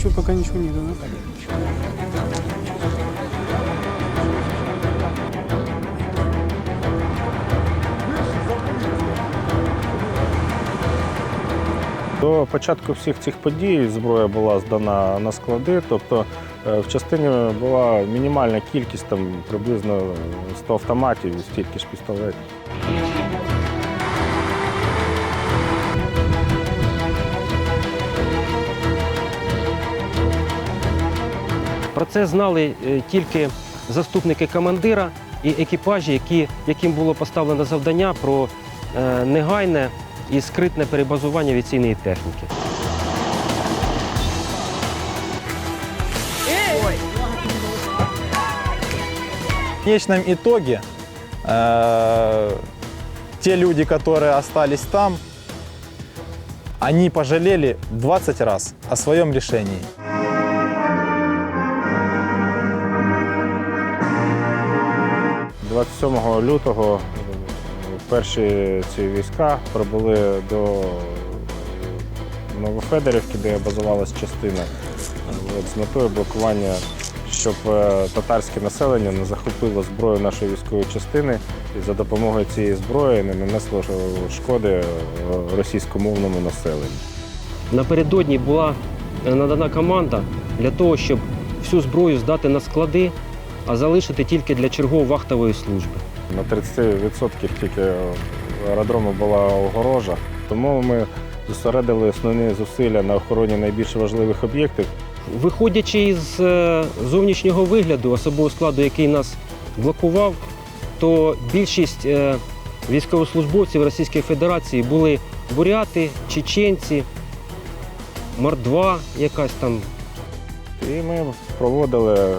еще пока ничего нету, да? До початку всіх цих подій зброя була здана на склади, тобто е, в частині була мінімальна кількість, там приблизно 100 автоматів і стільки ж пістолетів. Про це знали е, тільки заступники командира і екіпажі, які, яким було поставлено завдання про е, негайне і скритне перебазування авіаційної техніки. В конечном итоге э, те люди, которые остались там, они пожалели 20 раз о своем решении. – 27 лютого е, перші ці війська прибули до Новофедорівки, де базувалась частина, з метою блокування, щоб е, татарське населення не захопило зброю нашої військової частини і за допомогою цієї зброї не нанесло шкоди е, російськомовному населенню. Напередодні була надана команда для того, щоб всю зброю здати на склади, а залишити тільки для чергово-вахтової служби. На 30% тільки аеродрому була огорожа. Тому ми зосередили основні зусилля на охороні найбільш важливих об'єктів. Виходячи із е, зовнішнього вигляду особового складу, який нас блокував, то більшість е, військовослужбовців Російської Федерації були буряти, чеченці, мордва якась там. І ми проводили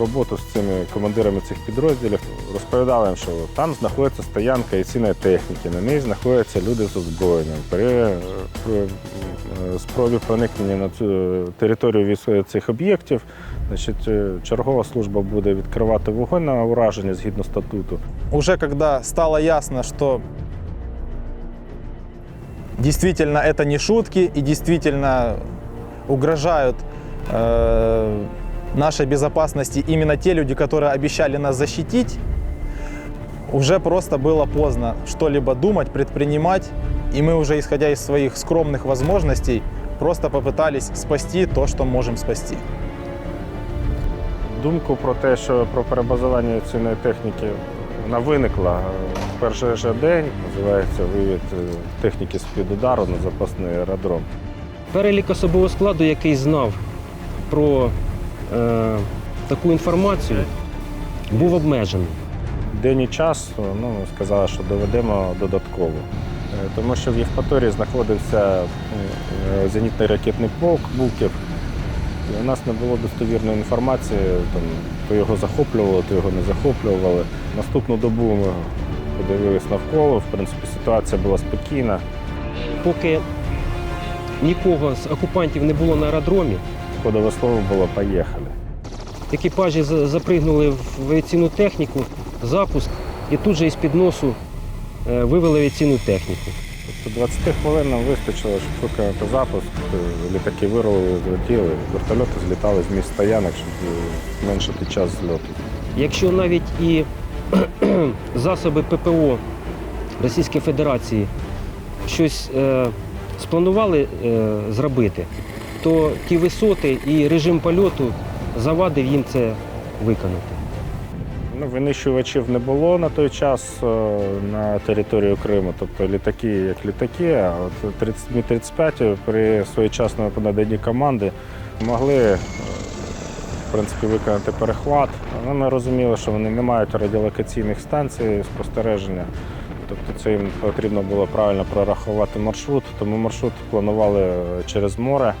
роботу з цими командирами цих підрозділів. Розповідали їм, що там знаходиться стоянка авіаційної техніки, на ній знаходяться люди з озброєнням. При, при е, спробі проникнення на цю територію цих об'єктів, значить, е, чергова служба буде відкривати вогонь на ураження згідно статуту. Уже когда стало ясно, что действительно это не шутки и действительно угрожают э, нашей безопасности именно те люди, которые обещали нас защитить, уже просто было поздно что-либо думать, предпринимать, и мы уже, исходя из своих скромных возможностей, просто попытались спасти то, что можем спасти. Думку про те, що про перебазування ціної техніки вона виникла е, в перший же день. Називається вивід е, техніки з-під удару на запасний аеродром. Перелік особового складу, який знав про е, таку інформацію, був обмежений. День і час е, ну, сказали, що доведемо додатково. Е, Тому що в Євпаторії знаходився е, зенітний ракетний полк Буків. І у нас не було достовірної інформації, там, то його захоплювали, то його не захоплювали. Наступну добу ми подивились навколо. В принципі, ситуація була спокійна. Поки нікого з окупантів не було на аеродромі, Кодове слово було поїхали. екіпажі запригнули в авіаційну техніку, запуск, і тут же із-під носу е, вивели авіаційну техніку. Тобто 20 хвилин нам вистачило, щоб виконати запуск. Е, Літаки вирвали, злетіли, вертольоти злітали з місць стоянок, щоб е, зменшити час зльоту. Якщо навіть і засоби ППО Російської Федерації щось е, спланували е, зробити, то ті висоти і режим польоту завадив їм це виконати. Ну, винищувачів не було на той час е, на території Криму, тобто літаки як літаки, а от 30-35 при своєчасному наданні команди могли е, в принципі, виконати перехват. Але ми розуміли, що вони не мають радіолокаційних станцій спостереження. Тобто це їм потрібно було правильно прорахувати маршрут, тому маршрут планували через море.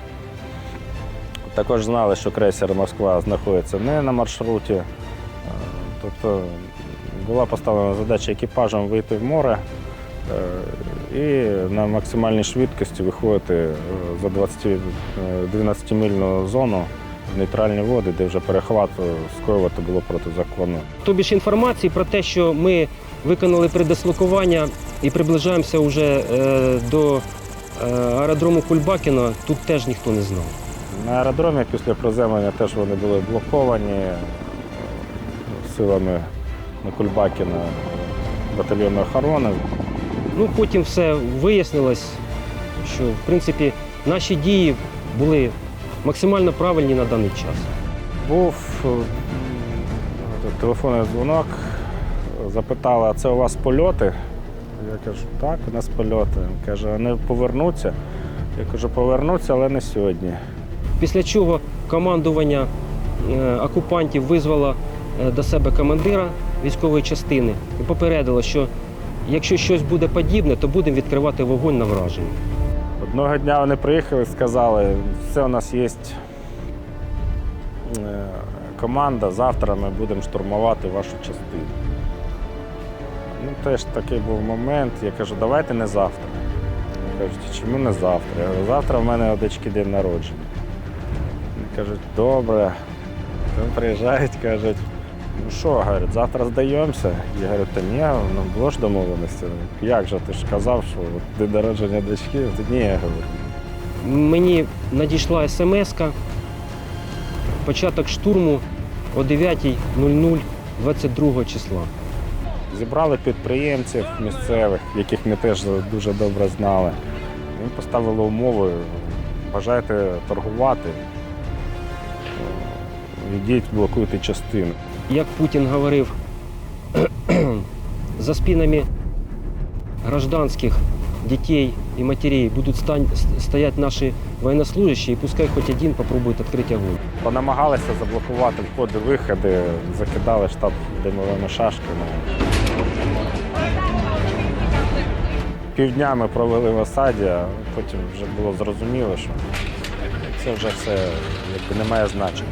Також знали, що крейсер Москва знаходиться не на маршруті. Е, Тобто була поставлена задача екіпажам вийти в море е, і на максимальній швидкості виходити е, за 20, е, 12-мильну зону в нейтральні води, де вже перехват скоювати було протизаконно. Тобі ж інформації про те, що ми виконали передислокування і приближаємося вже до аеродрому Кульбакіна, тут теж ніхто не знав. На аеродромі після приземлення теж вони були блоковані е, силами Кульбакіна батальйону охорони. Ну, потім все вияснилось, що в принципі наші дії були максимально правильні на даний час. Був е, телефонний дзвонок, запитали, а це у вас польоти? Я кажу, так, у нас польоти. Він каже, не повернуться. Я кажу, повернуться, але не сьогодні. Після чого командування е, окупантів визвало е, до себе командира військової частини і попередило, що якщо щось буде подібне, то будемо відкривати вогонь на враження. Одного дня вони приїхали і сказали, все, у нас є е, команда, завтра ми будемо штурмувати вашу частину. Ну, теж такий був момент. Я кажу, давайте не завтра. Кажуть, чому не завтра? Я говорю, завтра в мене дочки день народження. Кажуть, добре. Потім приїжджають, кажуть, ну що, говорять, завтра здаємося. Я говорю, та ні, ну було ж домовленості. Як же ти ж казав, що от день народження дочки? Та ні, я говорю. Мені надійшла смс початок штурму о 9.00 22 числа. Зібрали підприємців місцевих, яких ми теж дуже добре знали. Їм поставили умови, бажаєте торгувати, йдіть, блокуйте частину. Як Путін говорив, за спинами гражданских детей и матерей будут стань- с- стоять наши военнослужащие, и пускай хоть один попробует открыть огонь. Понамагалися заблокувати входи-виходи, закидали штаб димовими шашками. Півдня ми провели в осаді, а потім вже було зрозуміло, що це вже все якби, не має значення.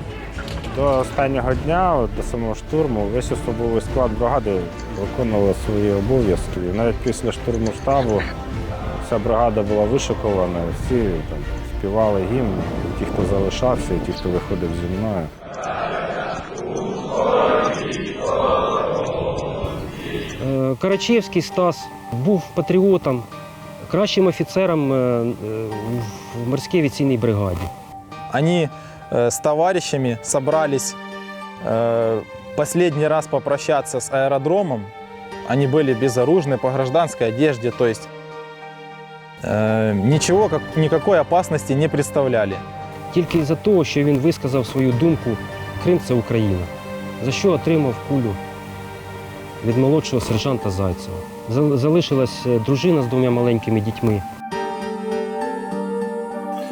До останнього дня, от, до самого штурму, весь особовий склад бригади виконував свої обов'язки. І навіть після штурму штабу вся бригада була вишикована, всі там, співали гімн, і ті, хто залишався, і ті, хто виходив зі мною. Е, Карачевський Стас був патріотом, кращим офіцером е, е, в морській авіаційній бригаді. Они э, с товарищами собрались э, последний раз попрощаться с аэродромом. Они были безоружны по гражданской одежде, то есть э, ничего, как, никакой опасности не представляли. Тільки із-за того, що він висказав свою думку Крим це Україна, за що отримав кулю від молодшого сержанта Зайцева. Зал- Залишилась е, дружина з двома маленькими дітьми.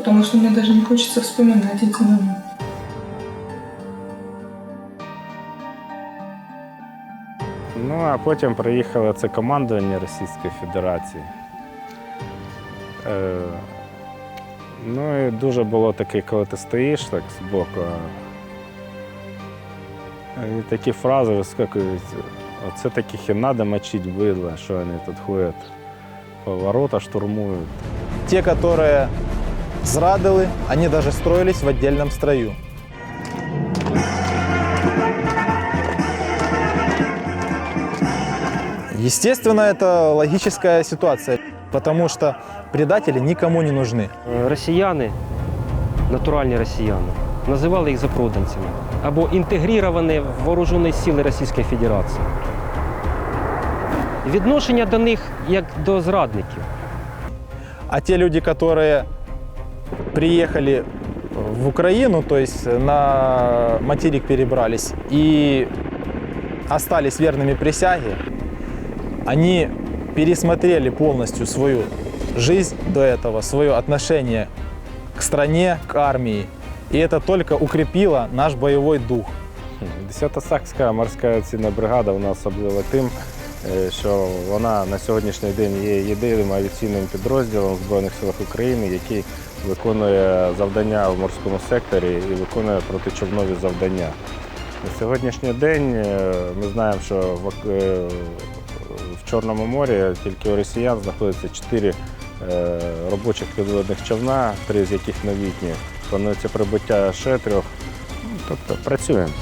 Потому что мне даже не хочется вспоминать эти моменты. Ну, а потім приїхало це командування Російської Федерації. Е, ну і дуже було таке, коли ти стоїш так збоку. а, І такі фрази вискакують. Оце таких і надо мочить бидло, що вони тут ходять. Поворота штурмують. Те, которые зрадили, они даже строились в отдельном строю. Естественно, это логическая ситуация, потому что предатели никому не нужны. Е, Росіяни, натуральні росіяни, називали їх запроданцями або інтегріровані в вооружені сили Російської Федерації. Відношення до них як до зрадників. А те люди, которые приехали в Украину, то есть на материк перебрались и остались верными присяге, они пересмотрели полностью свою жизнь до этого, свое отношение к стране, к армии. И это только укрепило наш боевой дух. 10-та Сакська морська авіаційна бригада вона особлива тим, що вона на сьогоднішній день є єдиним авіаційним підрозділом Збройних силах України, який виконує завдання в морському секторі і виконує протичовнові завдання. На сьогоднішній день е, ми знаємо, що в, е, в Чорному морі тільки у росіян знаходиться чотири е, робочих підводних човна, три з яких новітні. Планується прибуття ще трьох. Ну, Тобто працюємо.